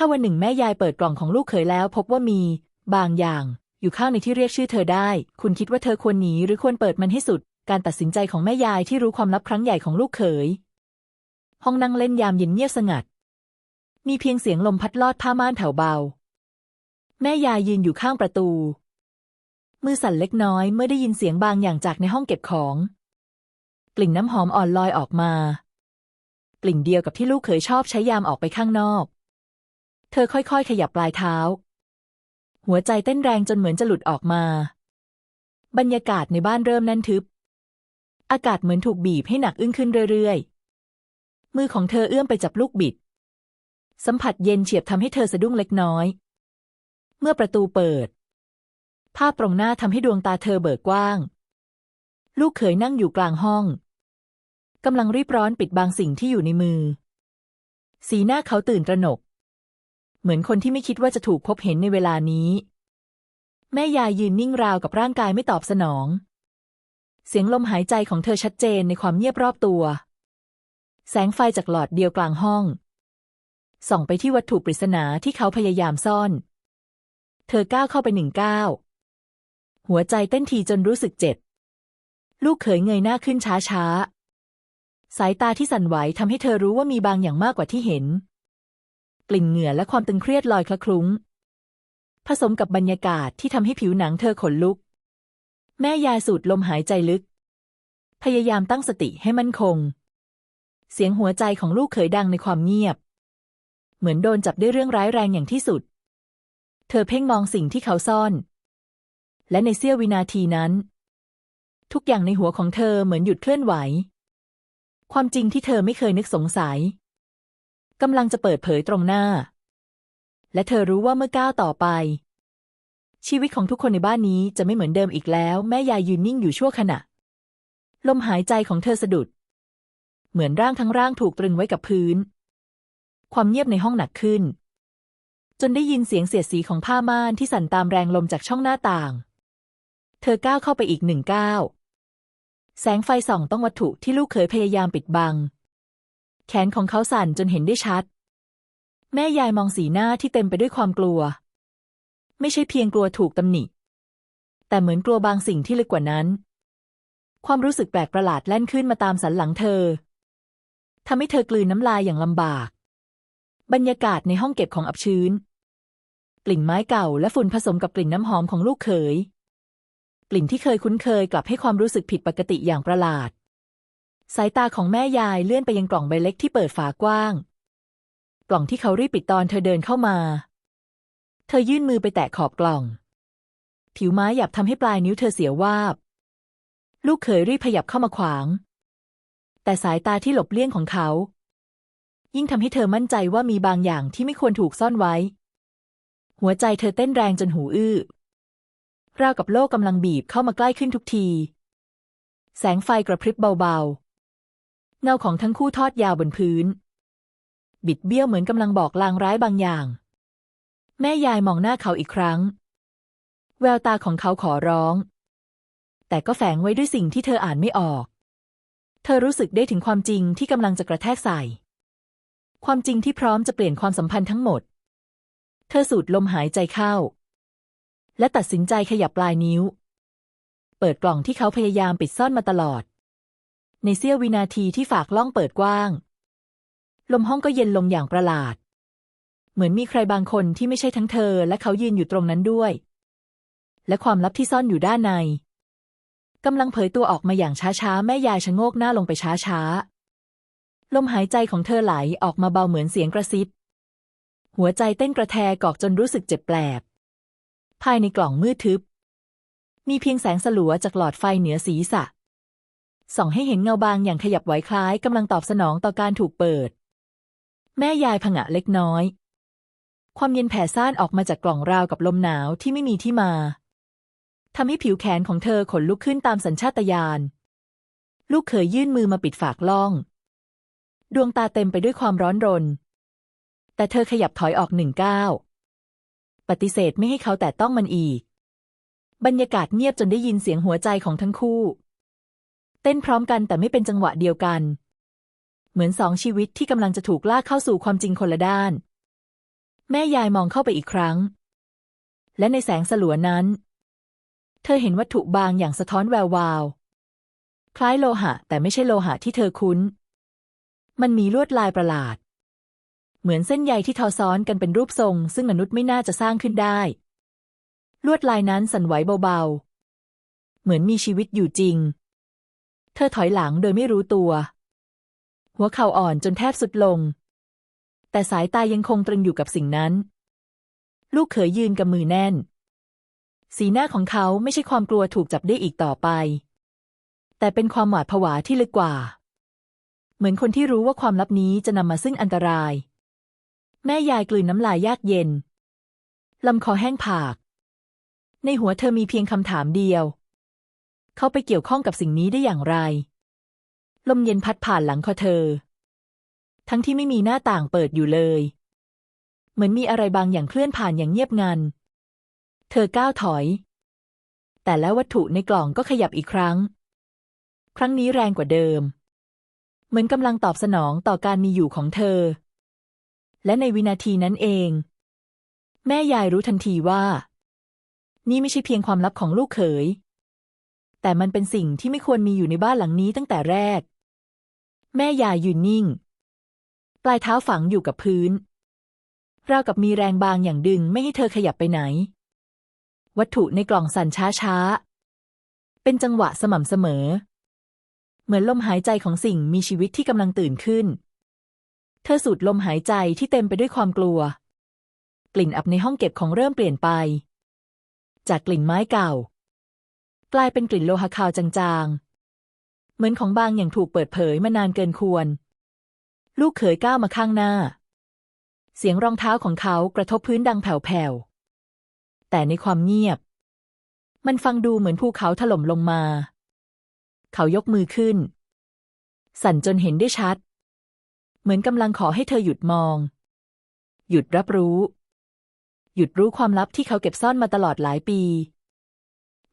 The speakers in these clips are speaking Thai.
ถ้าวันหนึ่งแม่ยายเปิดกล่องของลูกเขยแล้ว พบว่ามี บางอย่าง อยู่ข้างในที่เรียกชื่อเธอได้ คุณคิดว่าเธอควรหนีหรือควรเปิดมันให้สุด การตัดสินใจของแม่ยายที่รู้ความลับครั้งใหญ่ของลูกเขย ห้องนั่งเล่นยามเย็นเงียบสงัด มีเพียงเสียงลมพัดลอดผ้าม่านแผ่วเบา แม่ยายยืนอยู่ข้างประตู มือสั่นเล็กน้อยเมื่อได้ยินเสียงบางอย่างจากในห้องเก็บของ กลิ่นน้ำหอมอ่อนลอยออกมา กลิ่นเดียวกับที่ลูกเขยชอบใช้ยามออกไปข้างนอก เธอค่อยๆ ขยับปลายเท้า หัวใจเต้นแรงจนเหมือนจะหลุดออกมา บรรยากาศในบ้านเริ่มแน่นทึบ อากาศเหมือนถูกบีบให้หนักอึ้งขึ้นเรื่อยๆ มือของเธอเอื้อมไปจับลูกบิด สัมผัสเย็นเฉียบทำให้เธอสะดุ้งเล็กน้อย เมื่อประตูเปิด ภาพตรงหน้าทำให้ดวงตาเธอเบิกกว้าง ลูกเขยนั่งอยู่กลางห้องกำลังรีบร้อนปิดบางสิ่งที่อยู่ในมือ สีหน้าเขาตื่นตระหนก เหมือนคนที่ไม่คิดว่าจะถูกพบเห็นในเวลานี้ แม่ยายยืนนิ่งราวกับร่างกายไม่ตอบสนอง เสียงลมหายใจของเธอชัดเจนในความเงียบรอบตัว แสงไฟจากหลอดเดียวกลางห้อง ส่องไปที่วัตถุปริศนาที่เขาพยายามซ่อน เธอก้าวเข้าไปหนึ่งก้าวหัวใจเต้นทีจนรู้สึกเจ็บ ลูกเขยเงยหน้าขึ้นช้าๆสายตาที่สั่นไหวทำให้เธอรู้ว่ามีบางอย่างมากกว่าที่เห็น กลิ่นเหงื่อและความตึงเครียดลอยคละคลุ้ง ผสมกับบรรยากาศที่ทำให้ผิวหนังเธอขนลุก แม่ยายสูดลมหายใจลึก พยายามตั้งสติให้มั่นคง เสียงหัวใจของลูกเขยดังในความเงียบ เหมือนโดนจับด้วยเรื่องร้ายแรงอย่างที่สุด เธอเพ่งมองสิ่งที่เขาซ่อน และในเสี้ยววินาทีนั้น ทุกอย่างในหัวของเธอเหมือนหยุดเคลื่อนไหว ความจริงที่เธอไม่เคยนึกสงสัย กำลังจะเปิดเผยตรงหน้า และเธอรู้ว่าเมื่อก้าวต่อไป ชีวิตของทุกคนในบ้านนี้จะไม่เหมือนเดิมอีกแล้ว แม่ยายยืนนิ่งอยู่ชั่วขณะ ลมหายใจของเธอสะดุด เหมือนร่างทั้งร่างถูกตรึงไว้กับพื้น ความเงียบในห้องหนักขึ้น จนได้ยินเสียงเสียดสีของผ้าม่านที่สั่นตามแรงลมจากช่องหน้าต่าง เธอก้าวเข้าไปอีกหนึ่งก้าวแสงไฟส่องต้องวัตถุที่ลูกเขยพยายามปิดบัง แขนของเขาสั่นจนเห็นได้ชัด แม่ยายมองสีหน้าที่เต็มไปด้วยความกลัว ไม่ใช่เพียงกลัวถูกตำหนิ แต่เหมือนกลัวบางสิ่งที่ลึกกว่านั้น ความรู้สึกแปลกประหลาดแล่นขึ้นมาตามสันหลังเธอทำให้เธอกลืนน้ำลายอย่างลำบาก บรรยากาศในห้องเก็บของอับชื้น กลิ่นไม้เก่าและฝุ่นผสมกับกลิ่นน้ำหอมของลูกเขย กลิ่นที่เคยคุ้นเคยกลับให้ความรู้สึกผิดปกติอย่างประหลาด สายตาของแม่ยายเลื่อนไปยังกล่องใบเล็กที่เปิดฝากว้าง กล่องที่เขารีบปิดตอนเธอเดินเข้ามา เธอยื่นมือไปแตะขอบกล่อง ผิวไม้หยับทำให้ปลายนิ้วเธอเสียวาบ ลูกเขยรีบขยับเข้ามาขวาง แต่สายตาที่หลบเลี่ยงของเขา ยิ่งทำให้เธอมั่นใจว่ามีบางอย่างที่ไม่ควรถูกซ่อนไว้ หัวใจเธอเต้นแรงจนหูอื้อราวกับโลกกำลังบีบเข้ามาใกล้ขึ้นทุกที แสงไฟกระพริบเบาๆ เงาของทั้งคู่ทอดยาวบนพื้น บิดเบี้ยวเหมือนกำลังบอกลางร้ายบางอย่าง แม่ยายมองหน้าเขาอีกครั้ง แววตาของเขาขอร้อง แต่ก็แฝงไว้ด้วยสิ่งที่เธออ่านไม่ออก เธอรู้สึกได้ถึงความจริงที่กำลังจะกระแทกใส่ ความจริงที่พร้อมจะเปลี่ยนความสัมพันธ์ทั้งหมด เธอสูดลมหายใจเข้า และตัดสินใจขยับปลายนิ้ว เปิดกล่องที่เขาพยายามปิดซ่อนมาตลอด ในเสี้ยววินาทีที่ฝากล่องเปิดกว้าง ลมห้องก็เย็นลงอย่างประหลาด เหมือนมีใครบางคนที่ไม่ใช่ทั้งเธอ และเขายืนอยู่ตรงนั้นด้วย และความลับที่ซ่อนอยู่ด้านในกำลังเผยตัวออกมาอย่างช้าๆ แม่ยายชะโงกหน้าลงไปช้าๆ ลมหายใจของเธอไหลออกมาเบาเหมือนเสียงกระซิบ หัวใจเต้นกระแทกอกจนรู้สึกเจ็บแปลบ ภายในกล่องมืดทึบ มีเพียงแสงสลัวจากหลอดไฟเหนือศีรษะ ส่องให้เห็นเงาบางอย่างขยับไหวคล้ายกำลังตอบสนองต่อการถูกเปิด แม่ยายผงะเล็กน้อย ความเย็นแผ่ซ่านออกมาจากกล่องราวกับลมหนาวที่ไม่มีที่มาทำให้ผิวแขนของเธอขนลุกขึ้นตามสัญชาตญาณ ลูกเขยยื่นมือมาปิดฝากล่อง ดวงตาเต็มไปด้วยความร้อนรน แต่เธอขยับถอยออกหนึ่งก้าวปฏิเสธไม่ให้เขาแตะต้องมันอีก บรรยากาศเงียบจนได้ยินเสียงหัวใจของทั้งคู่ ต้นพร้อมกันแต่ไม่เป็นจังหวะเดียวกัน เหมือนสองชีวิตที่กำลังจะถูกลากเข้าสู่ความจริงคนละด้าน แม่ยายมองเข้าไปอีกครั้ง และในแสงสลัวนั้น เธอเห็นวัตถุบางอย่างสะท้อนแวววาว คล้ายโลหะ แต่ไม่ใช่โลหะที่เธอคุ้น มันมีลวดลายประหลาด เหมือนเส้นใยที่ทอซ้อนกันเป็นรูปทรง ซึ่งมนุษย์ไม่น่าจะสร้างขึ้นได้ ลวดลายนั้นสั่นไหวเบาๆ เหมือนมีชีวิตอยู่จริง เธอถอยหลังโดยไม่รู้ตัว หัวเข่าอ่อนจนแทบสุดลง แต่สายตายังคงตรึงอยู่กับสิ่งนั้น ลูกเขยยืนกับมือแน่น สีหน้าของเขาไม่ใช่ความกลัวถูกจับได้อีกต่อไป แต่เป็นความหวาดผวาที่ลึกกว่า เหมือนคนที่รู้ว่าความลับนี้จะนำมาซึ่งอันตราย แม่ยายกลืนน้ำลายยากเย็นลำคอแห้งผาก ในหัวเธอมีเพียงคำถามเดียว เขาไปเกี่ยวข้องกับสิ่งนี้ได้อย่างไร ลมเย็นพัดผ่านหลังคอเธอ ทั้งที่ไม่มีหน้าต่างเปิดอยู่เลย เหมือนมีอะไรบางอย่างเคลื่อนผ่านอย่างเงียบงัน เธอก้าวถอย แต่แล้ววัตถุในกล่องก็ขยับอีกครั้ง ครั้งนี้แรงกว่าเดิม เหมือนกำลังตอบสนองต่อการมีอยู่ของเธอ และในวินาทีนั้นเอง แม่ยายรู้ทันทีว่านี่ไม่ใช่เพียงความลับของลูกเขย แต่มันเป็นสิ่งที่ไม่ควรมีอยู่ในบ้านหลังนี้ตั้งแต่แรก แม่ยายยืนนิ่ง ปลายเท้าฝังอยู่กับพื้น ราวกับมีแรงบางอย่างดึงไม่ให้เธอขยับไปไหน วัตถุในกล่องสั่นช้าๆเป็นจังหวะสม่ำเสมอ เหมือนลมหายใจของสิ่งมีชีวิตที่กำลังตื่นขึ้น เธอสูดลมหายใจที่เต็มไปด้วยความกลัว กลิ่นอับในห้องเก็บของเริ่มเปลี่ยนไป จากกลิ่นไม้เก่า กลายเป็นกลิ่นโลหะคาวจางๆ เหมือนของบางอย่างถูกเปิดเผยมานานเกินควร ลูกเขยก้าวมาข้างหน้า เสียงรองเท้าของเขากระทบพื้นดังแผ่วๆ แต่ในความเงียบ มันฟังดูเหมือนภูเขาถล่มลงมา เขายกมือขึ้น สั่นจนเห็นได้ชัด เหมือนกำลังขอให้เธอหยุดมอง หยุดรับรู้ หยุดรู้ความลับที่เขาเก็บซ่อนมาตลอดหลายปี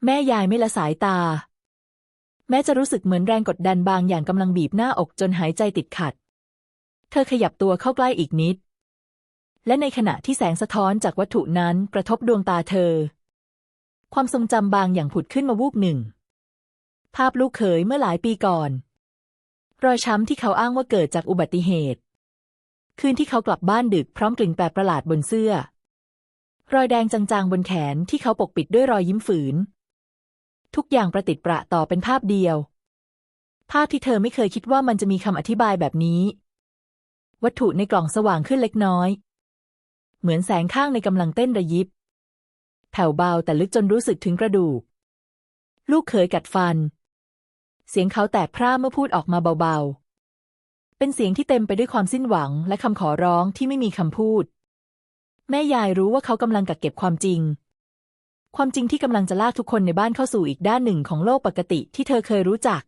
แม่ยายไม่ละสายตา แม้จะรู้สึกเหมือนแรงกดดันบางอย่างกำลังบีบหน้าอกจนหายใจติดขัด เธอขยับตัวเข้าใกล้อีกนิด และในขณะที่แสงสะท้อนจากวัตถุนั้นกระทบดวงตาเธอ ความทรงจำบางอย่างผุดขึ้นมาวูบหนึ่ง ภาพลูกเขยเมื่อหลายปีก่อน รอยช้ำที่เขาอ้างว่าเกิดจากอุบัติเหตุ คืนที่เขากลับบ้านดึกพร้อมกลิ่นแปลกประหลาดบนเสื้อ รอยแดงจางๆบนแขนที่เขาปกปิดด้วยรอยยิ้มฝืน ทุกอย่างประติดประต่อเป็นภาพเดียว ภาพที่เธอไม่เคยคิดว่ามันจะมีคำอธิบายแบบนี้ วัตถุในกล่องสว่างขึ้นเล็กน้อย เหมือนแสงข้างในกำลังเต้นระยิบ แผ่วเบาแต่ลึกจนรู้สึกถึงกระดูก ลูกเขยกัดฟัน เสียงเขาแตกพร่าเมื่อพูดออกมาเบาๆ เป็นเสียงที่เต็มไปด้วยความสิ้นหวังและคำขอร้องที่ไม่มีคำพูด แม่ยายรู้ว่าเขากำลังกักเก็บความจริง ความจริงที่กำลังจะลากทุกคนในบ้านเข้าสู่อีกด้านหนึ่งของโลกปกติที่เธอเคยรู้จัก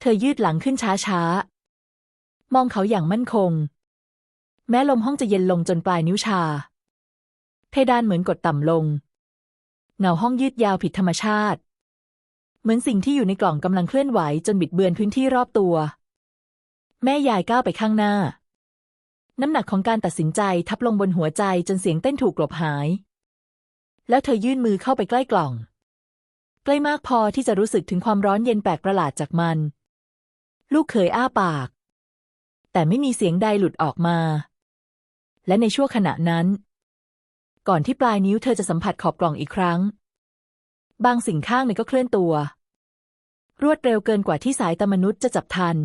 เธอยืดหลังขึ้นช้าๆ มองเขาอย่างมั่นคง แม้ลมห้องจะเย็นลงจนปลายนิ้วชา เพดานเหมือนกดต่ำลง เงาห้องยืดยาวผิดธรรมชาติ เหมือนสิ่งที่อยู่ในกล่องกำลังเคลื่อนไหวจนบิดเบือนพื้นที่รอบตัว แม่ยายก้าวไปข้างหน้า น้ำหนักของการตัดสินใจทับลงบนหัวใจจนเสียงเต้นถูกกลบหาย แล้วเธอยื่นมือเข้าไปใกล้กล่อง ใกล้มากพอที่จะรู้สึกถึงความร้อนเย็นแปลกประหลาดจากมัน ลูกเขยอ้าปาก แต่ไม่มีเสียงใดหลุดออกมา และในชั่วขณะนั้น ก่อนที่ปลายนิ้วเธอจะสัมผัสขอบกล่องอีกครั้ง บางสิ่งข้างในก็เคลื่อนตัว รวดเร็วเกินกว่าที่สายตามนุษย์จะจับทัน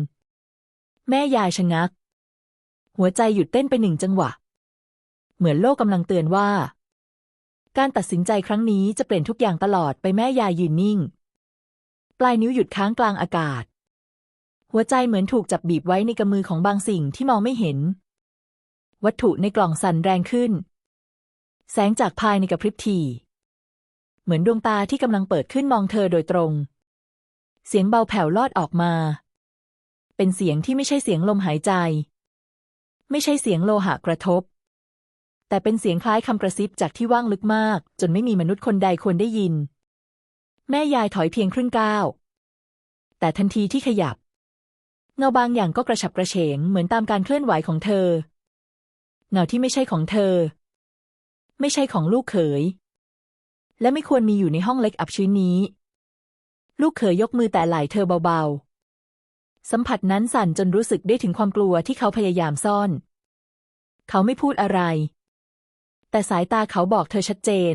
แม่ยายชะงัก หัวใจหยุดเต้นไปหนึ่งจังหวะ เหมือนโลกกำลังเตือนว่า การตัดสินใจครั้งนี้จะเปลี่ยนทุกอย่างตลอดไปแม่ยายยืนนิ่ง ปลายนิ้วหยุดค้างกลางอากาศ หัวใจเหมือนถูกจับบีบไว้ในกำมือของบางสิ่งที่มองไม่เห็น วัตถุในกล่องสั่นแรงขึ้น แสงจากภายในกระพริบทีเหมือนดวงตาที่กำลังเปิดขึ้นมองเธอโดยตรง เสียงเบาแผ่วลอดออกมา เป็นเสียงที่ไม่ใช่เสียงลมหายใจ ไม่ใช่เสียงโลหะกระทบ แต่เป็นเสียงคล้ายคำกระซิบจากที่ว่างลึกมาก จนไม่มีมนุษย์คนใดควรได้ยิน แม่ยายถอยเพียงครึ่งก้าวแต่ทันทีที่ขยับ เงาบางอย่างก็กระฉับกระเฉงเหมือนตามการเคลื่อนไหวของเธอ เงาที่ไม่ใช่ของเธอ ไม่ใช่ของลูกเขย และไม่ควรมีอยู่ในห้องเล็กอับชื้นนี้ ลูกเขยยกมือแต่ไหล่เธอเบาๆ สัมผัสนั้นสั่นจนรู้สึกได้ถึงความกลัวที่เขาพยายามซ่อน เขาไม่พูดอะไร แต่สายตาเขาบอกเธอชัดเจน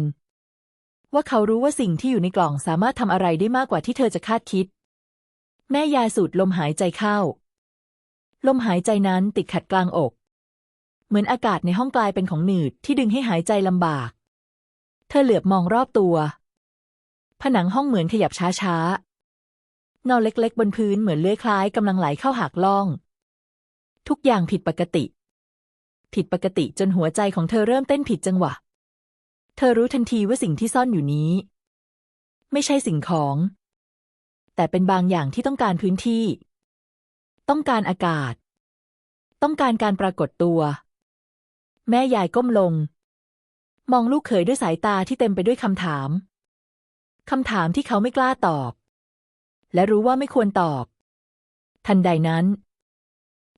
ว่าเขารู้ว่าสิ่งที่อยู่ในกล่องสามารถทำอะไรได้มากกว่าที่เธอจะคาดคิด แม่ยายสูดลมหายใจเข้า ลมหายใจนั้นติดขัดกลางอก เหมือนอากาศในห้องกลายเป็นของหนืดที่ดึงให้หายใจลำบาก เธอเหลือบมองรอบตัว ผนังห้องเหมือนขยับช้าๆเงาเล็กๆ บนพื้นเหมือนเลื้อยคล้ายกำลังไหลเข้าหักล่อง ทุกอย่างผิดปกติ ผิดปกติจนหัวใจของเธอเริ่มเต้นผิดจังหวะ เธอรู้ทันทีว่าสิ่งที่ซ่อนอยู่นี้ ไม่ใช่สิ่งของ แต่เป็นบางอย่างที่ต้องการพื้นที่ ต้องการอากาศ ต้องการการปรากฏตัว แม่ยายก้มลง มองลูกเขยด้วยสายตาที่เต็มไปด้วยคำถามคำถามที่เขาไม่กล้าตอบ และรู้ว่าไม่ควรตอบ ทันใดนั้น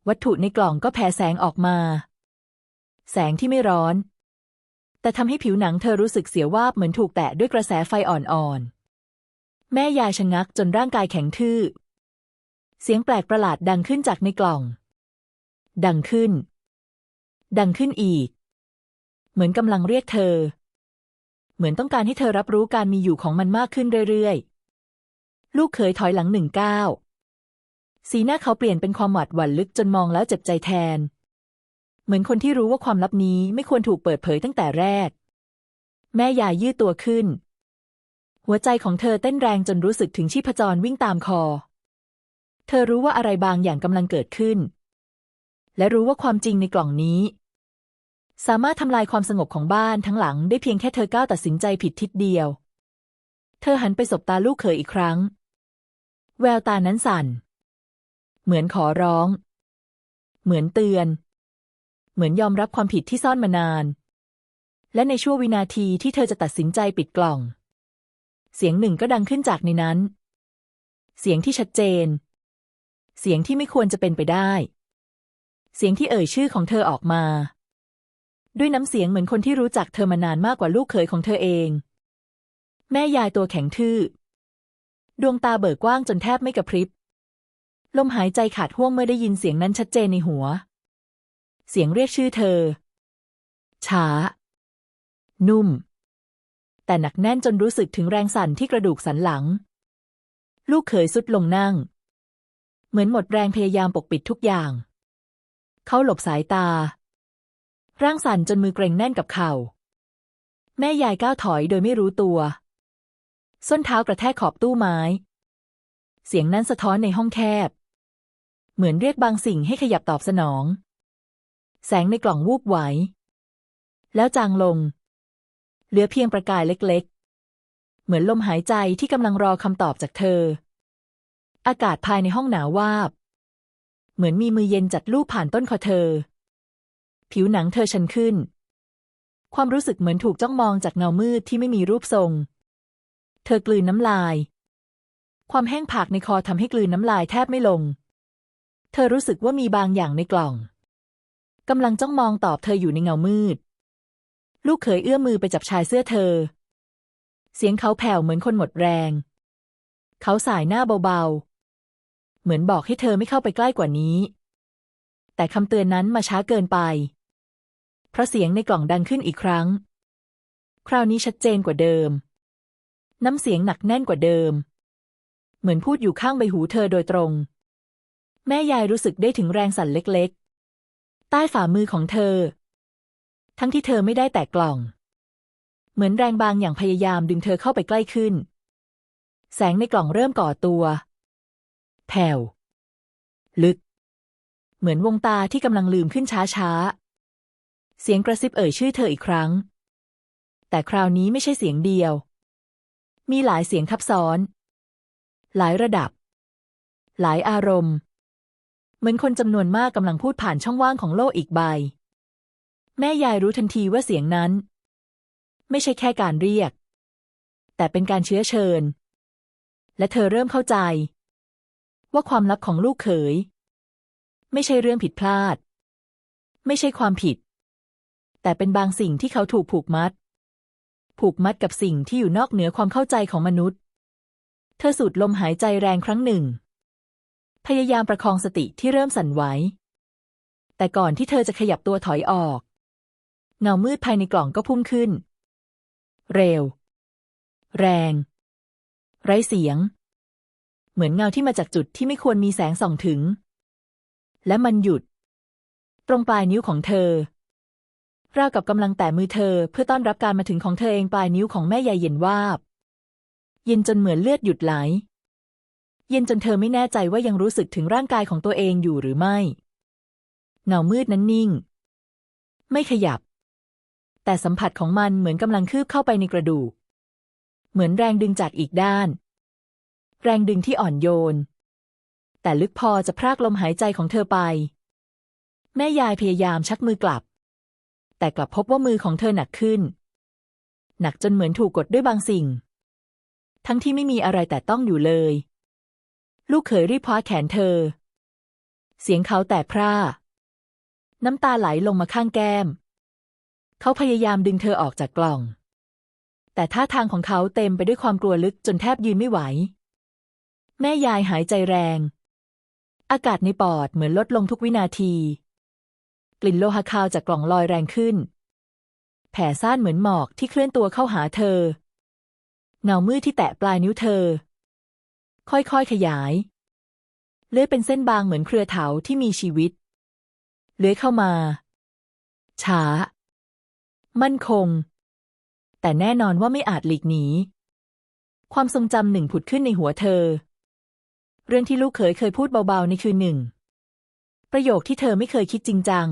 วัตถุในกล่องก็แผ่แสงออกมา แสงที่ไม่ร้อน แต่ทำให้ผิวหนังเธอรู้สึกเสียววาบเหมือนถูกแตะด้วยกระแสไฟอ่อนๆ แม่ยายชะงักจนร่างกายแข็งทื่อ เสียงแปลกประหลาดดังขึ้นจากในกล่อง ดังขึ้น ดังขึ้นอีก เหมือนกำลังเรียกเธอ เหมือนต้องการให้เธอรับรู้การมีอยู่ของมันมากขึ้นเรื่อยๆ ลูกเขยถอยหลังหนึ่งก้าวสีหน้าเขาเปลี่ยนเป็นความหวาดหวั่นลึกจนมองแล้วเจ็บใจแทน เหมือนคนที่รู้ว่าความลับนี้ไม่ควรถูกเปิดเผยตั้งแต่แรก แม่ยายยืดตัวขึ้น หัวใจของเธอเต้นแรงจนรู้สึกถึงชีพจรวิ่งตามคอ เธอรู้ว่าอะไรบางอย่างกำลังเกิดขึ้น และรู้ว่าความจริงในกล่องนี้ สามารถทำลายความสงบของบ้านทั้งหลังได้เพียงแค่เธอก้าวตัดสินใจผิดทิศเดียว เธอหันไปสบตาลูกเขยอีกครั้ง แววตานั้นสั่น เหมือนขอร้อง เหมือนเตือน เหมือนยอมรับความผิดที่ซ่อนมานาน และในช่วงวินาทีที่เธอจะตัดสินใจปิดกล่อง เสียงหนึ่งก็ดังขึ้นจากในนั้น เสียงที่ชัดเจน เสียงที่ไม่ควรจะเป็นไปได้ เสียงที่เอ่ยชื่อของเธอออกมา ด้วยน้ำเสียงเหมือนคนที่รู้จักเธอมานานมากกว่าลูกเขยของเธอเอง แม่ยายตัวแข็งทื่อ ดวงตาเบิกกว้างจนแทบไม่กระพริบลมหายใจขาดห่วงเมื่อได้ยินเสียงนั้นชัดเจนในหัว เสียงเรียกชื่อเธอ ช้า นุ่ม แต่หนักแน่นจนรู้สึกถึงแรงสั่นที่กระดูกสันหลัง ลูกเขยสุดลงนั่ง เหมือนหมดแรงพยายามปกปิดทุกอย่าง เขาหลบสายตา ร่างสั่นจนมือเกร็งแน่นกับเข่า แม่ยายก้าวถอยโดยไม่รู้ตัว ส้นเท้ากระแทกขอบตู้ไม้ เสียงนั้นสะท้อนในห้องแคบ เหมือนเรียกบางสิ่งให้ขยับตอบสนอง แสงในกล่องวูบไหว แล้วจางลง เหลือเพียงประกายเล็กๆ เหมือนลมหายใจที่กำลังรอคำตอบจากเธอ อากาศภายในห้องหนาววาบ เหมือนมีมือเย็นจัดลูบผ่านต้นคอเธอ ผิวหนังเธอชันขึ้น ความรู้สึกเหมือนถูกจ้องมองจากเงามืดที่ไม่มีรูปทรง เธอกลืนน้ำลาย ความแห้งผากในคอทำให้กลืนน้ำลายแทบไม่ลง เธอรู้สึกว่ามีบางอย่างในกล่อง กำลังจ้องมองตอบเธออยู่ในเงามืด ลูกเขยเอื้อมมือไปจับชายเสื้อเธอ เสียงเขาแผ่วเหมือนคนหมดแรง เขาสายหน้าเบาๆ เหมือนบอกให้เธอไม่เข้าไปใกล้กว่านี้ แต่คำเตือนนั้นมาช้าเกินไป เพราะเสียงในกล่องดังขึ้นอีกครั้ง คราวนี้ชัดเจนกว่าเดิม น้ำเสียงหนักแน่นกว่าเดิม เหมือนพูดอยู่ข้างใบหูเธอโดยตรง แม่ยายรู้สึกได้ถึงแรงสั่นเล็กๆ ใต้ฝ่ามือของเธอ ทั้งที่เธอไม่ได้แตะกล่อง เหมือนแรงบางอย่างพยายามดึงเธอเข้าไปใกล้ขึ้น แสงในกล่องเริ่มก่อตัว แผ่ว ลึก เหมือนวงตาที่กำลังลืมขึ้นช้าๆ เสียงกระซิบเอ่ยชื่อเธออีกครั้ง แต่คราวนี้ไม่ใช่เสียงเดียว มีหลายเสียงทับซ้อน หลายระดับ หลายอารมณ์ เหมือนคนจำนวนมากกำลังพูดผ่านช่องว่างของโลกอีกใบ แม่ยายรู้ทันทีว่าเสียงนั้น ไม่ใช่แค่การเรียก แต่เป็นการเชื้อเชิญ และเธอเริ่มเข้าใจ ว่าความลับของลูกเขย ไม่ใช่เรื่องผิดพลาด ไม่ใช่ความผิด แต่เป็นบางสิ่งที่เขาถูกผูกมัด ผูกมัดกับสิ่งที่อยู่นอกเหนือความเข้าใจของมนุษย์ เธอสูดลมหายใจแรงครั้งหนึ่ง พยายามประคองสติที่เริ่มสั่นไหว แต่ก่อนที่เธอจะขยับตัวถอยออก เงามืดภายในกล่องก็พุ่งขึ้น เร็ว แรง ไร้เสียง เหมือนเงาที่มาจากจุดที่ไม่ควรมีแสงส่องถึง และมันหยุด ตรงปลายนิ้วของเธอราวกับกำลังแตะมือเธอเพื่อต้อนรับการมาถึงของเธอเองปลายนิ้วของแม่ยายเย็นวาบ เย็นจนเหมือนเลือดหยุดไหล เย็นจนเธอไม่แน่ใจว่ายังรู้สึกถึงร่างกายของตัวเองอยู่หรือไม่ เงามืดนั้นนิ่ง ไม่ขยับ แต่สัมผัสของมันเหมือนกำลังคืบเข้าไปในกระดูก เหมือนแรงดึงจากอีกด้าน แรงดึงที่อ่อนโยน แต่ลึกพอจะพรากลมหายใจของเธอไป แม่ยายพยายามชักมือกลับ แต่กลับพบว่ามือของเธอหนักขึ้น หนักจนเหมือนถูกกดด้วยบางสิ่งทั้งที่ไม่มีอะไรแต่ต้องอยู่เลย ลูกเขยรีบคว้าแขนเธอ เสียงเขาแตกพร่า น้ำตาไหลลงมาข้างแก้ม เขาพยายามดึงเธอออกจากกล่อง แต่ท่าทางของเขาเต็มไปด้วยความกลัวลึกจนแทบยืนไม่ไหว แม่ยายหายใจแรง อากาศในปอดเหมือนลดลงทุกวินาที กลิ่นโลหะคาวจากกล่องลอยแรงขึ้น แผ่ซ่านเหมือนหมอกที่เคลื่อนตัวเข้าหาเธอเงามืดที่แตะปลายนิ้วเธอ ค่อยๆขยาย เลื่อยเป็นเส้นบางเหมือนเครือเถาที่มีชีวิต เลื้อยเข้ามาช้า มั่นคง แต่แน่นอนว่าไม่อาจหลีกหนี ความทรงจำหนึ่งผุดขึ้นในหัวเธอ เรื่องที่ลูกเขยเคยพูดเบาๆในคืนหนึ่ง ประโยคที่เธอไม่เคยคิดจริงจัง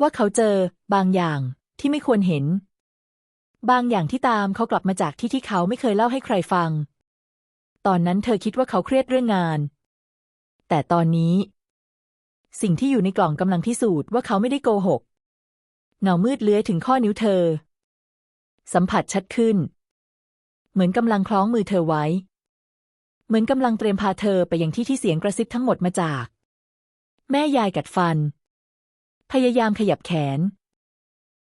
ว่าเขาเจอบางอย่างที่ไม่ควรเห็น บางอย่างที่ตามเขากลับมาจากที่ที่เขาไม่เคยเล่าให้ใครฟัง ตอนนั้นเธอคิดว่าเขาเครียดเรื่องงาน แต่ตอนนี้ สิ่งที่อยู่ในกล่องกำลังพิสูจน์ว่าเขาไม่ได้โกหก เงามืดเลื้อยถึงข้อนิ้วเธอ สัมผัสชัดขึ้น เหมือนกำลังคล้องมือเธอไว้ เหมือนกำลังเตรียมพาเธอไปยังที่ที่เสียงกระซิบทั้งหมดมาจาก แม่ยายกัดฟัน พยายามขยับแขน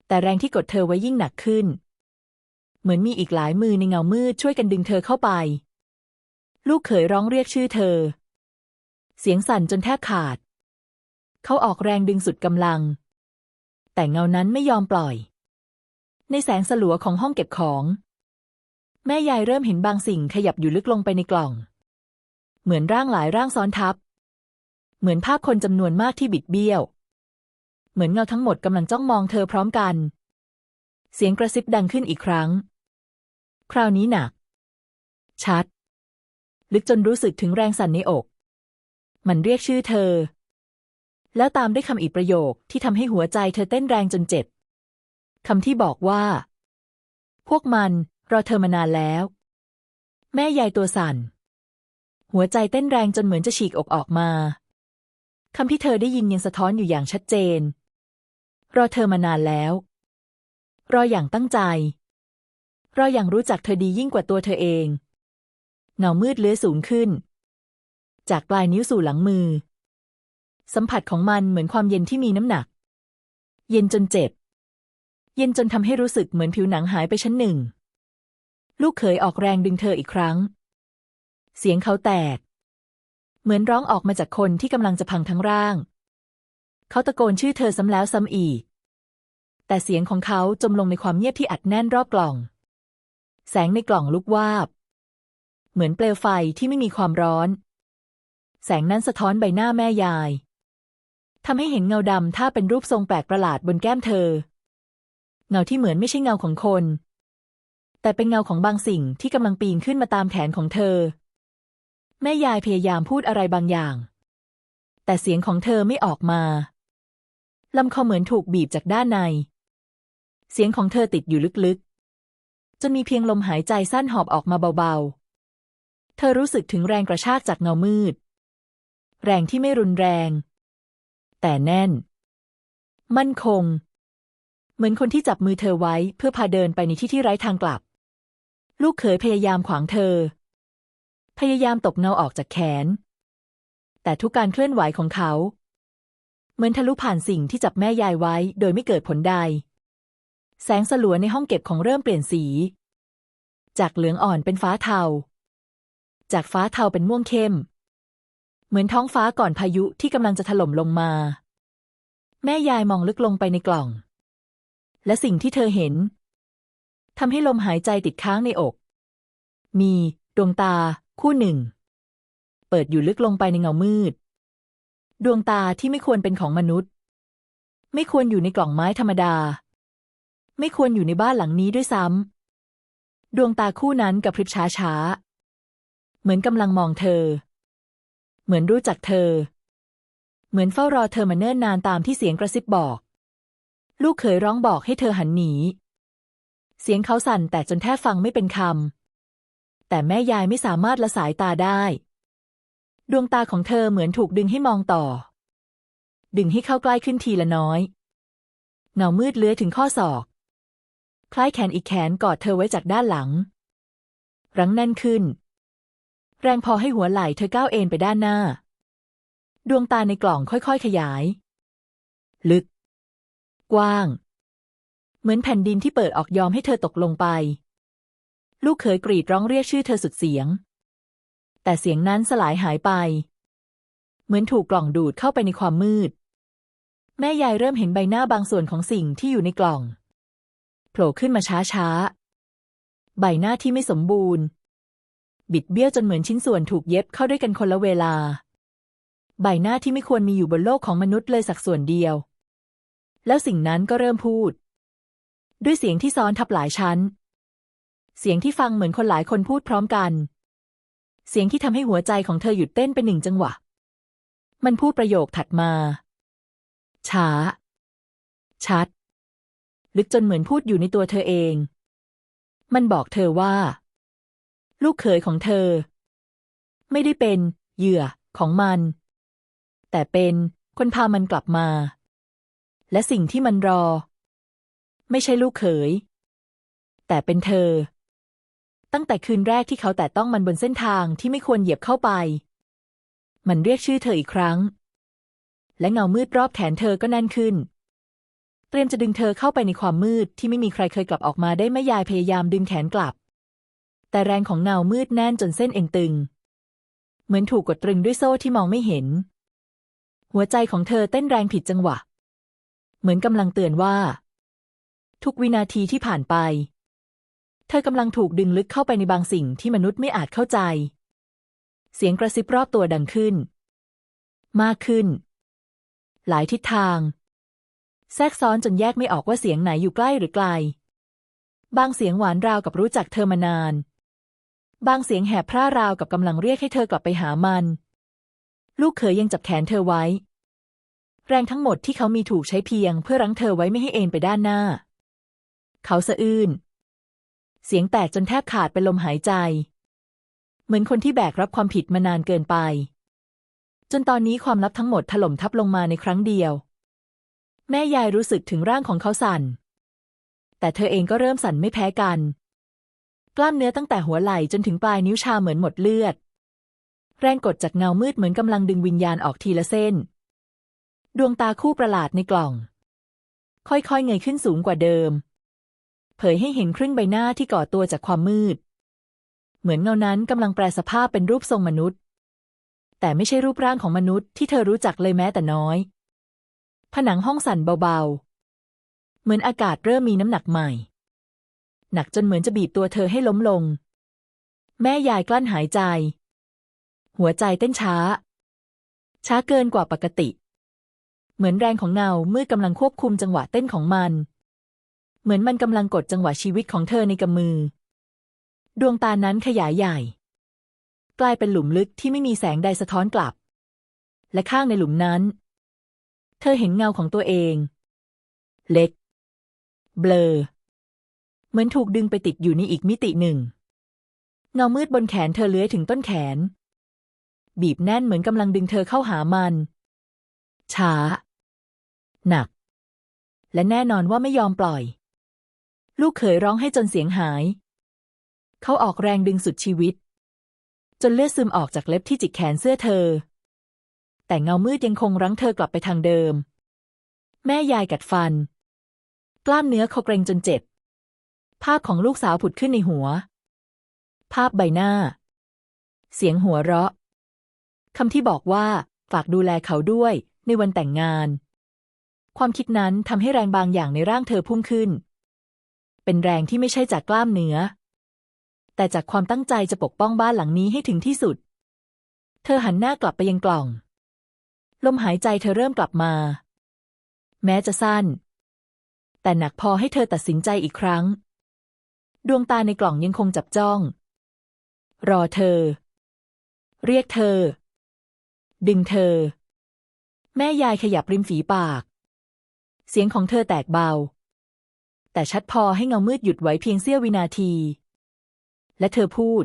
แต่แรงที่กดเธอไว้ยิ่งหนักขึ้น เหมือนมีอีกหลายมือในเงามืดช่วยกันดึงเธอเข้าไป ลูกเขยร้องเรียกชื่อเธอ เสียงสั่นจนแทบขาด เขาออกแรงดึงสุดกำลัง แต่เงานั้นไม่ยอมปล่อย ในแสงสลัวของห้องเก็บของ แม่ยายเริ่มเห็นบางสิ่งขยับอยู่ลึกลงไปในกล่อง เหมือนร่างหลายร่างซ้อนทับ เหมือนภาพคนจำนวนมากที่บิดเบี้ยว เหมือนเงาทั้งหมดกำลังจ้องมองเธอพร้อมกัน เสียงกระซิบดังขึ้นอีกครั้ง คราวนี้หนัก ชัด ลึกจนรู้สึกถึงแรงสั่นในอก มันเรียกชื่อเธอ แล้วตามด้วยคำอีกประโยคที่ทำให้หัวใจเธอเต้นแรงจนเจ็บคำที่บอกว่า พวกมันรอเธอมานานแล้ว แม่ยายตัวสั่น หัวใจเต้นแรงจนเหมือนจะฉีกอกออกมาคำที่เธอได้ยินยังสะท้อนอยู่อย่างชัดเจน รอเธอมานานแล้ว รออย่างตั้งใจ รออย่างรู้จักเธอดียิ่งกว่าตัวเธอเอง เงามืดเลื้อยสูงขึ้น จากปลายนิ้วสู่หลังมือ สัมผัสของมันเหมือนความเย็นที่มีน้ำหนัก เย็นจนเจ็บ เย็นจนทำให้รู้สึกเหมือนผิวหนังหายไปชั้นหนึ่ง ลูกเขยออกแรงดึงเธออีกครั้ง เสียงเขาแตก เหมือนร้องออกมาจากคนที่กำลังจะพังทั้งร่าง เขาตะโกนชื่อเธอซ้ำแล้วซ้ำอีก แต่เสียงของเขาจมลงในความเงียบที่อัดแน่นรอบกล่อง แสงในกล่องลุกวาบ เหมือนเปลวไฟที่ไม่มีความร้อน แสงนั้นสะท้อนใบหน้าแม่ยายทำให้เห็นเงาดำถ้าเป็นรูปทรงแปลกประหลาดบนแก้มเธอ เงาที่เหมือนไม่ใช่เงาของคน แต่เป็นเงาของบางสิ่งที่กำลังปีนขึ้นมาตามแขนของเธอ แม่ยายพยายามพูดอะไรบางอย่าง แต่เสียงของเธอไม่ออกมาลำคอเหมือนถูกบีบจากด้านใน เสียงของเธอติดอยู่ลึกๆ จนมีเพียงลมหายใจสั้นหอบออกมาเบาๆ เธอรู้สึกถึงแรงกระชากจากเงามืด แรงที่ไม่รุนแรง แต่แน่น มั่นคง เหมือนคนที่จับมือเธอไว้เพื่อพาเดินไปในที่ที่ไร้ทางกลับ ลูกเขยพยายามขวางเธอ พยายามตบเงาออกจากแขน แต่ทุกการเคลื่อนไหวของเขา เหมือนทะลุผ่านสิ่งที่จับแม่ยายไว้โดยไม่เกิดผลใด แสงสลัวในห้องเก็บของเริ่มเปลี่ยนสี จากเหลืองอ่อนเป็นฟ้าเทา จากฟ้าเทาเป็นม่วงเข้ม เหมือนท้องฟ้าก่อนพายุที่กำลังจะถล่มลงมา แม่ยายมองลึกลงไปในกล่อง และสิ่งที่เธอเห็นทำให้ลมหายใจติดค้างในอก มีดวงตาคู่หนึ่ง เปิดอยู่ลึกลงไปในเงามืด ดวงตาที่ไม่ควรเป็นของมนุษย์ ไม่ควรอยู่ในกล่องไม้ธรรมดา ไม่ควรอยู่ในบ้านหลังนี้ด้วยซ้ำดวงตาคู่นั้นกับพริบช้าช้า เหมือนกำลังมองเธอ เหมือนรู้จักเธอ เหมือนเฝ้ารอเธอมาเนิ่นนานตามที่เสียงกระซิบบอก ลูกเขยร้องบอกให้เธอหันหนี เสียงเขาสั่นแต่จนแทบฟังไม่เป็นคำ แต่แม่ยายไม่สามารถละสายตาได้ ดวงตาของเธอเหมือนถูกดึงให้มองต่อ ดึงให้เข้าใกล้ขึ้นทีละน้อย เงามืดเลื้อยถึงข้อศอก คล้ายแขนอีกแขนกอดเธอไว้จากด้านหลังรั้งแน่นขึ้น แรงพอให้หัวไหล่เธอก้าวเอ็นไปด้านหน้า ดวงตาในกล่องค่อยๆขยาย ลึก กว้าง เหมือนแผ่นดินที่เปิดออกยอมให้เธอตกลงไป ลูกเขยกรีดร้องเรียกชื่อเธอสุดเสียง แต่เสียงนั้นสลายหายไป เหมือนถูกกล่องดูดเข้าไปในความมืด แม่ยายเริ่มเห็นใบหน้าบางส่วนของสิ่งที่อยู่ในกล่อง โผล่ขึ้นมาช้าๆ ใบหน้าที่ไม่สมบูรณ์ บิดเบี้ยวจนเหมือนชิ้นส่วนถูกเย็บเข้าด้วยกันคนละเวลา ใบหน้าที่ไม่ควรมีอยู่บนโลกของมนุษย์เลยสักส่วนเดียว แล้วสิ่งนั้นก็เริ่มพูด ด้วยเสียงที่ซ้อนทับหลายชั้น เสียงที่ฟังเหมือนคนหลายคนพูดพร้อมกัน เสียงที่ทำให้หัวใจของเธอหยุดเต้นเป็นหนึ่งจังหวะ มันพูดประโยคถัดมา ช้า ชัด ลึกจนเหมือนพูดอยู่ในตัวเธอเอง มันบอกเธอว่า ลูกเขยของเธอ ไม่ได้เป็น เหยื่อของมัน แต่เป็นคนพามันกลับมา และสิ่งที่มันรอ ไม่ใช่ลูกเขย แต่เป็นเธอ ตั้งแต่คืนแรกที่เขาแต่ต้องมันบนเส้นทางที่ไม่ควรเหยียบเข้าไป มันเรียกชื่อเธออีกครั้ง และเงามืดรอบแขนเธอก็แน่นขึ้นเตรียมจะดึงเธอเข้าไปในความมืดที่ไม่มีใครเคยกลับออกมาได้แม่ยายพยายามดึงแขนกลับ แต่แรงของเงามืดแน่นจนเส้นเอ็นตึง เหมือนถูกกดตรึงด้วยโซ่ที่มองไม่เห็น หัวใจของเธอเต้นแรงผิดจังหวะ เหมือนกำลังเตือนว่า ทุกวินาทีที่ผ่านไป เธอกำลังถูกดึงลึกเข้าไปในบางสิ่งที่มนุษย์ไม่อาจเข้าใจ เสียงกระซิบรอบตัวดังขึ้น มากขึ้น หลายทิศทาง แทรกซ้อนจนแยกไม่ออกว่าเสียงไหนอยู่ใกล้หรือไกลบางเสียงหวานราวกับรู้จักเธอมานาน บางเสียงแหบพร่าราวกับกำลังเรียกให้เธอกลับไปหามัน ลูกเขยยังจับแขนเธอไว้ แรงทั้งหมดที่เขามีถูกใช้เพียงเพื่อรั้งเธอไว้ไม่ให้เอ็นไปด้านหน้า เขาสะอื้น เสียงแตกจนแทบขาดเป็นลมหายใจ เหมือนคนที่แบกรับความผิดมานานเกินไป จนตอนนี้ความลับทั้งหมดถล่มทับลงมาในครั้งเดียว แม่ยายรู้สึกถึงร่างของเขาสั่น แต่เธอเองก็เริ่มสั่นไม่แพ้กัน กล้ามเนื้อตั้งแต่หัวไหล่จนถึงปลายนิ้วชาเหมือนหมดเลือด แรงกดจากเงามืดเหมือนกำลังดึงวิญญาณออกทีละเส้น ดวงตาคู่ประหลาดในกล่อง ค่อยๆเงยขึ้นสูงกว่าเดิม เผยให้เห็นครึ่งใบหน้าที่ก่อตัวจากความมืด เหมือนเงานั้นกำลังแปลสภาพเป็นรูปทรงมนุษย์ แต่ไม่ใช่รูปร่างของมนุษย์ที่เธอรู้จักเลยแม้แต่น้อย ผนังห้องสั่นเบาๆ เหมือนอากาศเริ่มมีน้ำหนักใหม่ หนักจนเหมือนจะบีบตัวเธอให้ล้มลง แม่ยายกลั้นหายใจ หัวใจเต้นช้า ช้าเกินกว่าปกติ เหมือนแรงของเงาเมื่อกำลังควบคุมจังหวะเต้นของมัน เหมือนมันกำลังกดจังหวะชีวิตของเธอในกำมือ ดวงตานั้นขยายใหญ่ กลายเป็นหลุมลึกที่ไม่มีแสงใดสะท้อนกลับ และข้างในหลุมนั้น เธอเห็นเงาของตัวเอง เล็ก เบลอ เหมือนถูกดึงไปติดอยู่ในอีกมิติหนึ่งเงามืดบนแขนเธอเลื้อยถึงต้นแขน บีบแน่นเหมือนกำลังดึงเธอเข้าหามัน ช้า หนัก และแน่นอนว่าไม่ยอมปล่อย ลูกเขยร้องให้จนเสียงหาย เขาออกแรงดึงสุดชีวิต จนเลือดซึมออกจากเล็บที่จิกแขนเสื้อเธอ แต่เงามืดยังคงรั้งเธอกลับไปทางเดิม แม่ยายกัดฟัน กล้ามเนื้อเขาเกรงจนเจ็บ ภาพของลูกสาวผุดขึ้นในหัว ภาพใบหน้า เสียงหัวเราะคำที่บอกว่าฝากดูแลเขาด้วยในวันแต่งงาน ความคิดนั้นทำให้แรงบางอย่างในร่างเธอพุ่งขึ้น เป็นแรงที่ไม่ใช่จากกล้ามเนื้อ แต่จากความตั้งใจจะปกป้องบ้านหลังนี้ให้ถึงที่สุด เธอหันหน้ากลับไปยังกล่อง ลมหายใจเธอเริ่มกลับมา แม้จะสั้น แต่หนักพอให้เธอตัดสินใจอีกครั้ง ดวงตาในกล่องยังคงจับจ้อง รอเธอ เรียกเธอ ดึงเธอ แม่ยายขยับริมฝีปาก เสียงของเธอแตกเบา แต่ชัดพอให้เงามืดหยุดไว้เพียงเสี้ยววินาที และเธอพูด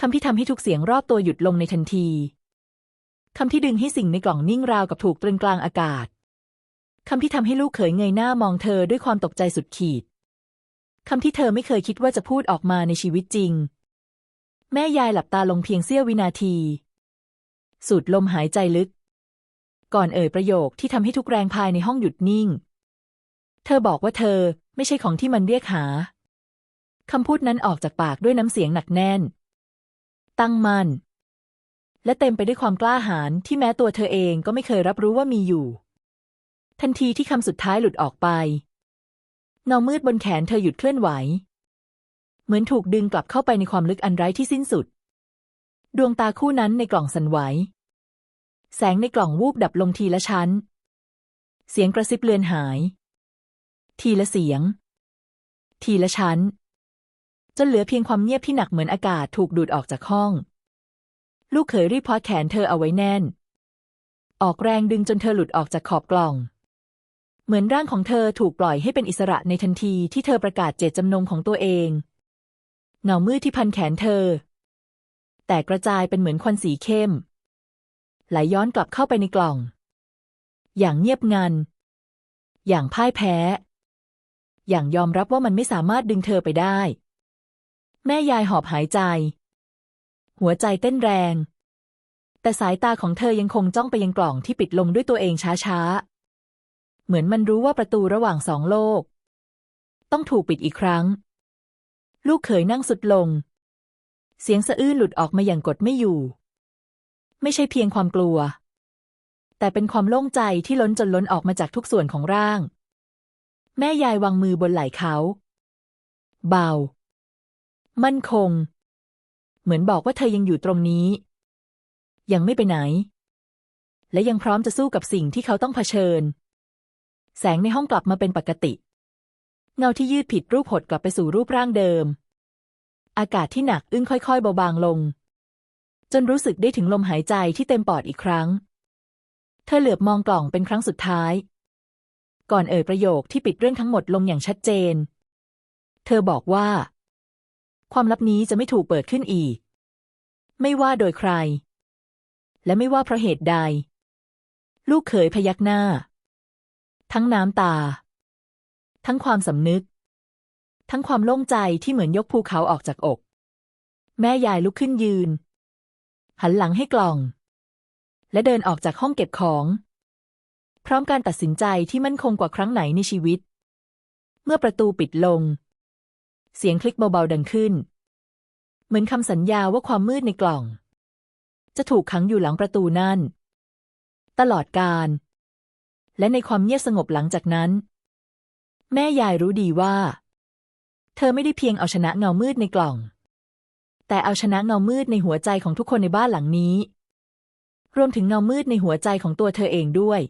คำที่ทำให้ทุกเสียงรอบตัวหยุดลงในทันทีคำที่ดึงให้สิ่งในกล่องนิ่งราวกับถูกตรึงกลางอากาศคำที่ทำให้ลูกเขยเงยหน้ามองเธอด้วยความตกใจสุดขีด คำที่เธอไม่เคยคิดว่าจะพูดออกมาในชีวิตจริง แม่ยายหลับตาลงเพียงเสี้ยววินาที สูดลมหายใจลึก ก่อนเอ่ยประโยคที่ทำให้ทุกแรงภายในห้องหยุดนิ่ง เธอบอกว่าเธอไม่ใช่ของที่มันเรียกหาคำพูดนั้นออกจากปากด้วยน้ำเสียงหนักแน่น ตั้งมั่นและเต็มไปด้วยความกล้าหาญที่แม้ตัวเธอเองก็ไม่เคยรับรู้ว่ามีอยู่ ทันทีที่คำสุดท้ายหลุดออกไป เงามืดบนแขนเธอหยุดเคลื่อนไหว เหมือนถูกดึงกลับเข้าไปในความลึกอันไร้ที่สิ้นสุด ดวงตาคู่นั้นในกล่องสั่นไหว แสงในกล่องวูบดับลงทีละชั้น เสียงกระซิบเลือนหาย ทีละเสียง ทีละชั้น จนเหลือเพียงความเงียบที่หนักเหมือนอากาศถูกดูดออกจากห้อง ลูกเขยรีบพอดแขนเธอเอาไว้แน่น ออกแรงดึงจนเธอหลุดออกจากขอบกล่อง เหมือนร่างของเธอถูกปล่อยให้เป็นอิสระในทันทีที่เธอประกาศเจตจำนงของตัวเองเงามืดที่พันแขนเธอ แต่กระจายเป็นเหมือนควันสีเข้ม ไหลย้อนกลับเข้าไปในกล่อง อย่างเงียบงัน อย่างพ่ายแพ้ อย่างยอมรับว่ามันไม่สามารถดึงเธอไปได้ แม่ยายหอบหายใจ หัวใจเต้นแรง แต่สายตาของเธอยังคงจ้องไปยังกล่องที่ปิดลงด้วยตัวเองช้าๆ เหมือนมันรู้ว่าประตูระหว่างสองโลก ต้องถูกปิดอีกครั้ง ลูกเขยนั่งสุดลง เสียงสะอื้นหลุดออกมาอย่างกดไม่อยู่ ไม่ใช่เพียงความกลัว แต่เป็นความโล่งใจที่ล้นจนล้นออกมาจากทุกส่วนของร่าง แม่ยายวางมือบนไหล่เขา เบา มั่นคง เหมือนบอกว่าเธอยังอยู่ตรงนี้ ยังไม่ไปไหนและยังพร้อมจะสู้กับสิ่งที่เขาต้องเผชิญ แสงในห้องกลับมาเป็นปกติ เงาที่ยืดผิดรูปหดกลับไปสู่รูปร่างเดิม อากาศที่หนักอึ้งค่อยๆ เบาบางลง จนรู้สึกได้ถึงลมหายใจที่เต็มปอดอีกครั้ง เธอเหลือบมองกล่องเป็นครั้งสุดท้าย ก่อนเอ่ยประโยคที่ปิดเรื่องทั้งหมดลงอย่างชัดเจน เธอบอกว่า ความลับนี้จะไม่ถูกเปิดขึ้นอีก ไม่ว่าโดยใคร และไม่ว่าเพราะเหตุใด ลูกเขยพยักหน้า ทั้งน้ำตา ทั้งความสำนึก ทั้งความโล่งใจที่เหมือนยกภูเขาออกจากอก แม่ยายลุกขึ้นยืน หันหลังให้กล่อง และเดินออกจากห้องเก็บของ พร้อมการตัดสินใจที่มั่นคงกว่าครั้งไหนในชีวิต เมื่อประตูปิดลง เสียงคลิกเบาๆดังขึ้น เหมือนคำสัญญาว่าความมืดในกล่อง จะถูกขังอยู่หลังประตูนั่น ตลอดการ และในความเงียบสงบหลังจากนั้น แม่ยายรู้ดีว่า เธอไม่ได้เพียงเอาชนะเงามืดในกล่อง แต่เอาชนะเงามืดในหัวใจของทุกคนในบ้านหลังนี้ รวมถึงเงามืดในหัวใจของตัวเธอเองด้วย